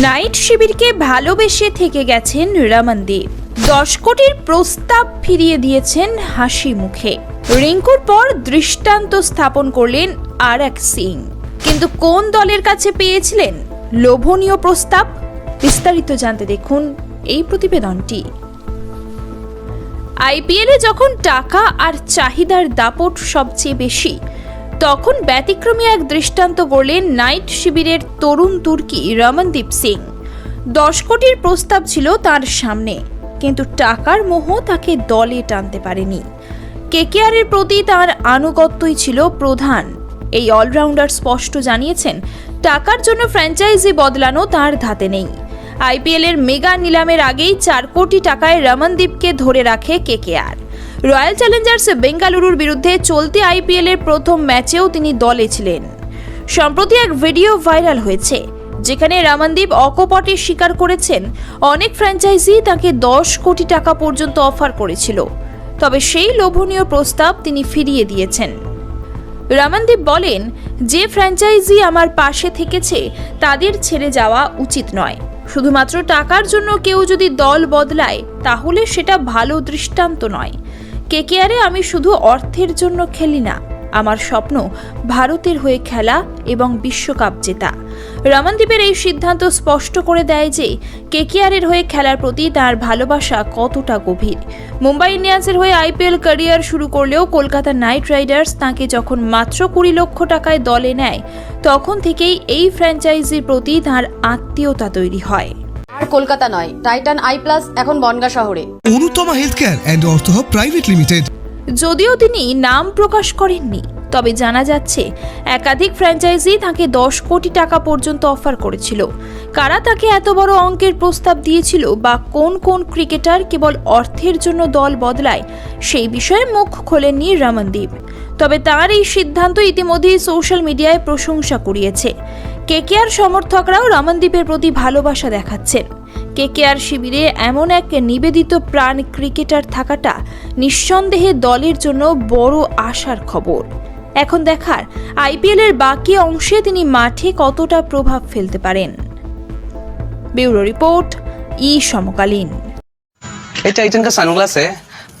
Night শিবিরকে ভালোবেসে থেকে গেছেন রমনদীপ দশ কোটির প্রস্তাব ফিরিয়ে দিয়েছেন হাসি মুখে। রিঙ্কুর পর দৃষ্টান্ত স্থাপন করলেন আর এক সিং। কিন্তু কোন দলের কাছে পেয়েছিলেন লোভনীয় প্রস্তাব? বিস্তারিত জানতে দেখুন এই প্রতিবেদনটি। আইপিএলে যখন টাকা আর চাহিদার দাপট সবচেয়ে বেশি তখন ব্যতিক্রমী এক দৃষ্টান্ত গড়লেন নাইট শিবিরের তরুণ তুর্কি রমনদীপ সিং। দশ কোটির প্রস্তাব ছিল তার সামনে, কিন্তু টাকার মোহ তাকে দলে টানতে পারেনি। কেকেআরের প্রতি তার আনুগত্যই ছিল প্রধান। এই অলরাউন্ডার স্পষ্ট জানিয়েছেন, টাকার জন্য ফ্র্যাঞ্চাইজি বদলানো তার ধাতে নেই। আইপিএলের মেগা নিলামের আগেই চার কোটি টাকায় রমনদীপকে ধরে রাখে কেকেআর। রয়্যাল চ্যালেঞ্জার্স বেঙ্গালুরুর বিরুদ্ধে চলতি আইপিএলের প্রথম ম্যাচেও তিনি দলে ছিলেন। সম্প্রতি এক ভিডিও ভাইরাল হয়েছে, যেখানে রামানদীপ অকপটে স্বীকার করেছেন। অনেক ফ্র্যাঞ্চাইজি তাকে দশ কোটি টাকা পর্যন্ত অফার করেছিল, তবে সেই লোভনীয় প্রস্তাব তিনি ফিরিয়ে দিয়েছেন। রামানদীপ বলেন, যে ফ্র্যাঞ্চাইজি আমার পাশে থেকেছে, তাদের ছেড়ে যাওয়া উচিত নয়। শুধুমাত্র টাকার জন্য কেউ যদি দল বদলায়, তাহলে সেটা ভালো দৃষ্টান্ত নয়। কেকেআরে আমি শুধু অর্থের জন্য খেলি না, আমার স্বপ্ন ভারতের হয়ে খেলা এবং বিশ্বকাপ জেতা। রমনদীপের এই সিদ্ধান্ত স্পষ্ট করে দেয় যে কেকেআরের হয়ে খেলার প্রতি তার ভালোবাসা কতটা গভীর। মুম্বাই ইন্ডিয়ান্সের হয়ে আইপিএল ক্যারিয়ার শুরু করলেও কলকাতা নাইট রাইডার্স তাঁকে যখন মাত্র কুড়ি লক্ষ টাকায় দলে নেয়, তখন থেকেই এই ফ্র্যাঞ্চাইজির প্রতি তাঁর আত্মীয়তা তৈরি হয়। আর কলকাতা নয়। টাইটান আই প্লাস এখন বনগা শহরে। Anutama health care and ortho hub private limited যদিও তিনি নাম প্রকাশ করেননি তবে জানা যাচ্ছে একাধিক ফ্র্যাঞ্চাইজি তাকে দশ কোটি টাকা পর্যন্ত অফার করেছিল। কারা তাকে এত বড় অঙ্কের প্রস্তাব দিয়েছিল বা কোন কোন ক্রিকেটার কেবল অর্থের জন্য দল বদলায় সেই বিষয়ে মুখ খোলেননি রমনদীপ। তবে তার এই সিদ্ধান্ত ইতিমধ্যেই সোশ্যাল মিডিয়ায় প্রশংসা কুড়িয়েছে। কেকেআর সমর্থকরাও রমনদীপের প্রতি ভালোবাসা দেখাচ্ছেন কেকেআর শিবিরে এমন এক নিবেদিত প্রাণ ক্রিকেটার থাকাটা নিঃসন্দেহে দলের জন্য বড় আশার খবর এখন দেখার আইপিএলের বাকি অংশে তিনি মাঠে কতটা প্রভাব ফেলতে পারেন ব্যুরো রিপোর্ট ই সমকালীন ये टाइटन का सनग्लास है